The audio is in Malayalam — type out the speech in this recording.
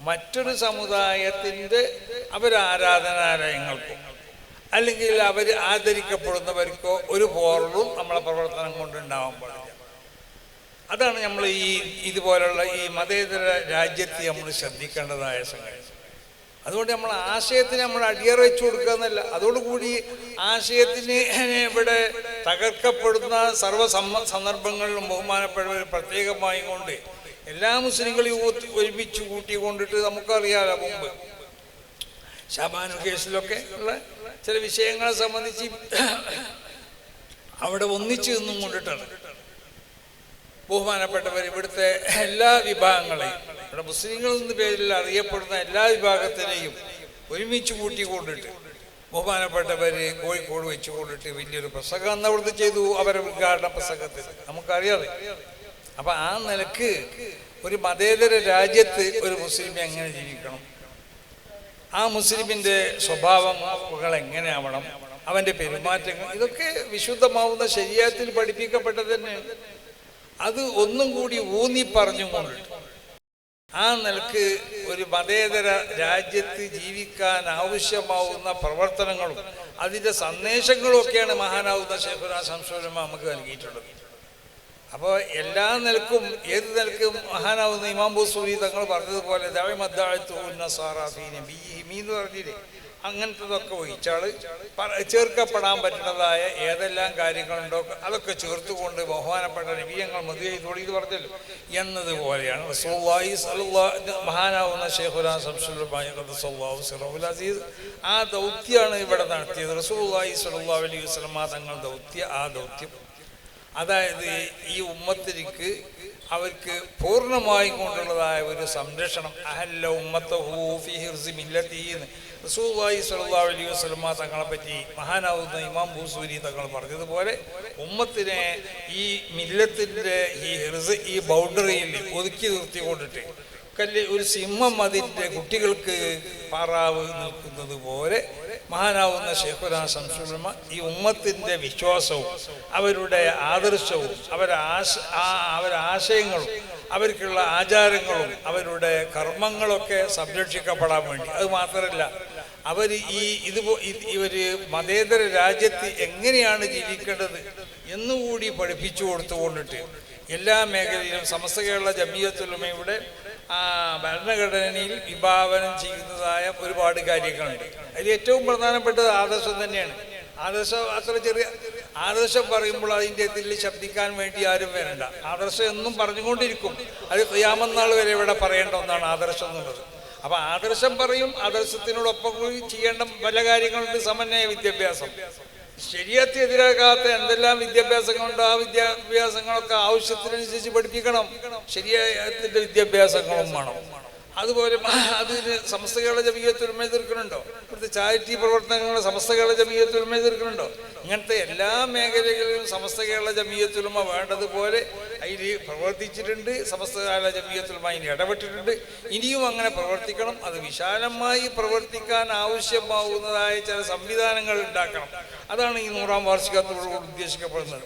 മറ്റൊരു സമുദായത്തിന്റെ അവരാരാധനാലയങ്ങൾക്കും അല്ലെങ്കിൽ അവർ ആദരിക്കപ്പെടുന്നവർക്കോ ഒരു പോറലും നമ്മളെ പ്രവർത്തനം കൊണ്ടുണ്ടാവാൻ പാടില്ല. അതാണ് നമ്മൾ ഈ ഇതുപോലുള്ള ഈ മതേതര രാജ്യത്തെ നമ്മൾ ശ്രദ്ധിക്കേണ്ടതായ സംഗതി. അതുകൊണ്ട് നമ്മൾ ആശയത്തിന് നമ്മൾ അടിയറ വെച്ചു കൊടുക്കുക എന്നല്ല. അതോടുകൂടി ആശയത്തിന് ഇവിടെ തകർക്കപ്പെടുന്ന സർവ സന്ദർഭങ്ങളിലും ബഹുമാനപ്പെടുന്ന പ്രത്യേകമായി കൊണ്ട് എല്ലാ മുസ്ലിങ്ങളെയും ഒരുമിച്ച് കൂട്ടി കൊണ്ടിട്ട് നമുക്കറിയാലോ മുമ്പ്. ഷാബാനു കേസിലൊക്കെ ഉള്ള ചില വിഷയങ്ങളെ സംബന്ധിച്ച് അവിടെ ഒന്നിച്ചു നിന്നും കൊണ്ടിട്ടാണ് ബഹുമാനപ്പെട്ടവർ ഇവിടുത്തെ എല്ലാ വിഭാഗങ്ങളെയും ഇവിടെ മുസ്ലിങ്ങൾ എന്ന പേരിൽ അറിയപ്പെടുന്ന എല്ലാ വിഭാഗത്തിനെയും ഒരുമിച്ച് കൂട്ടിക്കൊണ്ടിട്ട് ബഹുമാനപ്പെട്ടവര് കോഴിക്കോട് വെച്ച് കൊണ്ടിട്ട് വലിയൊരു പ്രസംഗം അന്ന് അവിടുത്തെ ചെയ്തു അവരെ ഉദ്ഘാടന പ്രസംഗത്തിൽ. നമുക്കറിയാതെ അപ്പൊ ആ നിലയ്ക്ക് ഒരു മതേതര രാജ്യത്ത് ഒരു മുസ്ലിം എങ്ങനെ ജീവിക്കണം? ആ മുസ്ലിമിന്റെ സ്വഭാവങ്ങൾ എങ്ങനെയാവണം? അവന്റെ പെരുമാറ്റങ്ങൾ ഇതൊക്കെ വിശുദ്ധമാവുന്ന ശരീരത്തിൽ പഠിപ്പിക്കപ്പെട്ടത് തന്നെയാണ്. അത് ഒന്നും കൂടി ഊന്നി പറഞ്ഞുകൊണ്ട് ആ നിലയ്ക്ക് ഒരു മതേതര രാജ്യത്ത് ജീവിക്കാൻ ആവശ്യമാവുന്ന പ്രവർത്തനങ്ങളും അതിന്റെ സന്ദേശങ്ങളും ഒക്കെയാണ് മഹാനാവുന്ന ശേഖുര സംശോധന നമുക്ക് നൽകിയിട്ടുള്ളത്. അപ്പോൾ എല്ലാ നിലക്കും ഏത് നിലക്കും മഹാനാവുന്ന ഇമാം ബുസൂരി തങ്ങൾ പറഞ്ഞതുപോലെ ദഴമദ്ദാഴ്ത്തുന്ന സാറാഫീനെ ബി എന്ന് പറഞ്ഞില്ലേ? അങ്ങനത്തതൊക്കെ വഹിച്ചാൽ ചേർക്കപ്പെടാൻ പറ്റുന്നതായ ഏതെല്ലാം കാര്യങ്ങളുണ്ടോ അതൊക്കെ ചേർത്തുകൊണ്ട് ബഹുമാനപ്പെട്ട നബീയങ്ങൾ മതിയായി തൊഴിൽ പറഞ്ഞല്ലോ. എന്നതുപോലെയാണ് സ്വല്ലല്ലാഹു മഹാനാവുന്ന ഷേഖുലാ സംസുലുമായി സിറഹുൽ അസീസ്. ആ ദൗത്യമാണ് ഇവിടെ നടത്തിയത്. റസൂലുള്ളാഹി സ്വല്ലല്ലാഹു അലൈഹി വസല്ലം തങ്ങൾ ദൗത്യ ആ ദൗത്യം. അതായത് ഈ ഉമ്മത്തിലേക്ക് അവർക്ക് പൂർണമായും കൊണ്ടുള്ളതായ ഒരു സംരക്ഷണം. അഹല്ല സല്ലാ അലൈഹി തങ്ങളെ പറ്റി മഹാനാവുന്ന ഇമാം ഭൂസൂരി തങ്ങൾ പറഞ്ഞതുപോലെ ഉമ്മത്തിനെ ഈ മില്ലത്തിന്റെ ഈ ഹിർസ് ഈ ബൗണ്ടറിയിൽ ഒതുക്കി നിർത്തിക്കൊണ്ടിട്ട് കല്ല് ഒരു സിംഹം അതിന്റെ കുട്ടികൾക്ക് പാറാവ് നിൽക്കുന്നത് പോലെ മഹാനാവുന്ന ശേഖരാ സംസുലമ ഈ ഉമ്മത്തിന്റെ വിശ്വാസവും അവരുടെ ആദർശവും അവരാശ ആശയങ്ങളും അവർക്കുള്ള ആചാരങ്ങളും അവരുടെ കർമ്മങ്ങളൊക്കെ സംരക്ഷിക്കപ്പെടാൻ വേണ്ടി. അത് മാത്രമല്ല അവർ ഈ ഇതുപോ ഇവർ മതേതര രാജ്യത്ത് എങ്ങനെയാണ് ജീവിക്കേണ്ടത് എന്നുകൂടി പഠിപ്പിച്ചു കൊടുത്തുകൊണ്ടിട്ട് എല്ലാ മേഖലയിലും സമസ്ത കേരള ജമീയത്തുലമയുടെ ആ ഭരണഘടനയിൽ വിഭാവനം ചെയ്യുന്നതായ ഒരുപാട് കാര്യങ്ങളുണ്ട്. അതിൽ ഏറ്റവും പ്രധാനപ്പെട്ടത് ആദർശം തന്നെയാണ്. ആദർശം അത്ര ചെറിയ ആദർശം പറയുമ്പോൾ അതിന്റെ ഇതിൽ ശബ്ദിക്കാൻ വേണ്ടി ആരും വരണ്ട. ആദർശം എന്നും പറഞ്ഞുകൊണ്ടിരിക്കും. അത് ക്രിയാമന്നാൾ വരെ ഇവിടെ പറയേണ്ട ഒന്നാണ് ആദർശം എന്നുള്ളത്. അപ്പൊ ആദർശം പറയും ആദർശത്തിനോടൊപ്പം കൂടി ചെയ്യേണ്ട പല കാര്യങ്ങളുണ്ട് സമന്വയ വിദ്യാഭ്യാസം. ശരിയത്ത് എതിരാകാത്ത എന്തെല്ലാം വിദ്യാഭ്യാസങ്ങളുണ്ടോ ആ വിദ്യാഭ്യാസങ്ങളൊക്കെ ആവശ്യത്തിനനുസരിച്ച് പഠിപ്പിക്കണം. ശരിയായത്തിന്റെ വിദ്യാഭ്യാസങ്ങളും വേണം. അതുപോലെ അതിന് സമസ്ത കേരള ജമീയത്തുൽമ എതിർക്കുന്നുണ്ടോ? ഇവിടുത്തെ ചാരിറ്റി പ്രവർത്തനങ്ങൾ സമസ്ത കേരള ജമീയത്തുൽമ എതിർക്കുന്നുണ്ടോ? ഇങ്ങനത്തെ എല്ലാ മേഖലകളിലും സമസ്ത കേരള ജമീയത്തുൽമ വേണ്ടതുപോലെ അതിൽ പ്രവർത്തിച്ചിട്ടുണ്ട് സമസ്തകാല അതിന് ഇടപെട്ടിട്ടുണ്ട്. ഇനിയും അങ്ങനെ പ്രവർത്തിക്കണം. അത് വിശാലമായി പ്രവർത്തിക്കാൻ ആവശ്യമാവുന്നതായ ചില സംവിധാനങ്ങൾ ഉണ്ടാക്കണം. അതാണ് ഈ നൂറാം വാർഷികത്തോടുകൂടി ഉദ്ദേശിക്കപ്പെടുന്നത്.